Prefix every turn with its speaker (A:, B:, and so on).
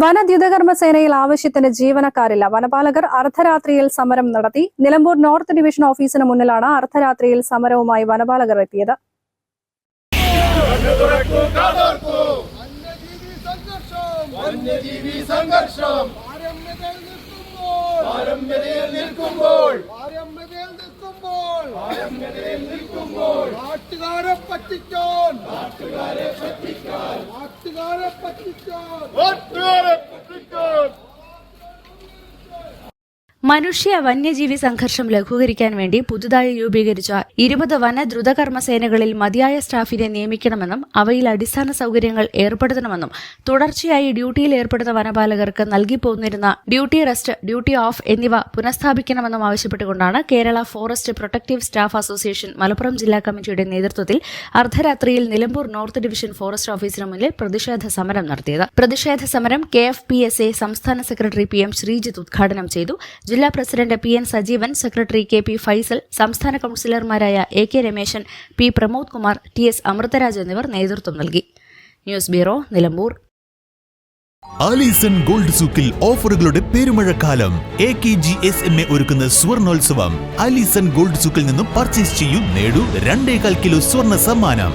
A: വനദ്യുതകർമ്മ സേനയിൽ ആവശ്യത്തിന് ജീവനക്കാരില്ല. വനപാലകർ അർദ്ധരാത്രിയിൽ സമരം നടത്തി. നിലമ്പൂർ നോർത്ത് ഡിവിഷൻ ഓഫീസിന് മുന്നിലാണ് അർദ്ധരാത്രിയിൽ സമരവുമായി വനപാലകർ എത്തിയത്.
B: നാട്ടുകാരെ നാട്ടുകാരെ പറ്റിക്കാൻ നാട്ടുകാരെ പറ്റിക്കാൻ
C: നാട്ടുകാരെ പറ്റിക്കാൻ
D: മനുഷ്യ വന്യജീവി സംഘർഷം ലഘൂകരിക്കാൻ വേണ്ടി പുതുതായി രൂപീകരിച്ച ഇരുപത് വന ദ്രുതകർമ്മ സേനകളിൽ മതിയായ സ്റ്റാഫിനെ നിയമിക്കണമെന്നും അവയിൽ അടിസ്ഥാന സൗകര്യങ്ങൾ ഏർപ്പെടുത്തണമെന്നും തുടർച്ചയായി ഡ്യൂട്ടിയിൽ ഏർപ്പെടുന്ന വനപാലകർക്ക് നൽകി പോന്നിരുന്ന ഡ്യൂട്ടി റെസ്റ്റ് ഡ്യൂട്ടി ഓഫ് എന്നിവ പുനഃസ്ഥാപിക്കണമെന്നും ആവശ്യപ്പെട്ടുകൊണ്ടാണ് Kerala forest protective staff association Malappuram ജില്ലാ കമ്മിറ്റിയുടെ നേതൃത്വത്തിൽ അർദ്ധരാത്രിയിൽ നിലമ്പൂർ നോർത്ത് ഡിവിഷൻ ഫോറസ്റ്റ് ഓഫീസിന് മുന്നിൽ പ്രതിഷേധ സമരം നടത്തിയത്. പ്രതിഷേധ സമരം K F P S A സംസ്ഥാന സെക്രട്ടറി പി എം ശ്രീജിത്ത് ഉദ്ഘാടനം ചെയ്തു. ജില്ലാ president P N Sajeevan secretary K P Faisal സംസ്ഥാന കൌൺസിലർമാരായ A K Rameshan P Pramod Kumar T S Amrutharaj എന്നിവർ നേതൃത്വം നൽകി. News bureau Nilambur.
E: Aleeson gold സൂക്കിൽ ഓഫറുകളുടെ പെരുമഴക്കാലം. A K G S M A ഒരുക്കുന്ന സ്വർണോത്സവം. ആലീസൺ ഗോൾഡ് സൂക്കിൽ നിന്നും പർച്ചേസ് ചെയ്യൂ നേടൂ രണ്ടേകാൽ കിലോ സ്വർണ സമ്മാനം.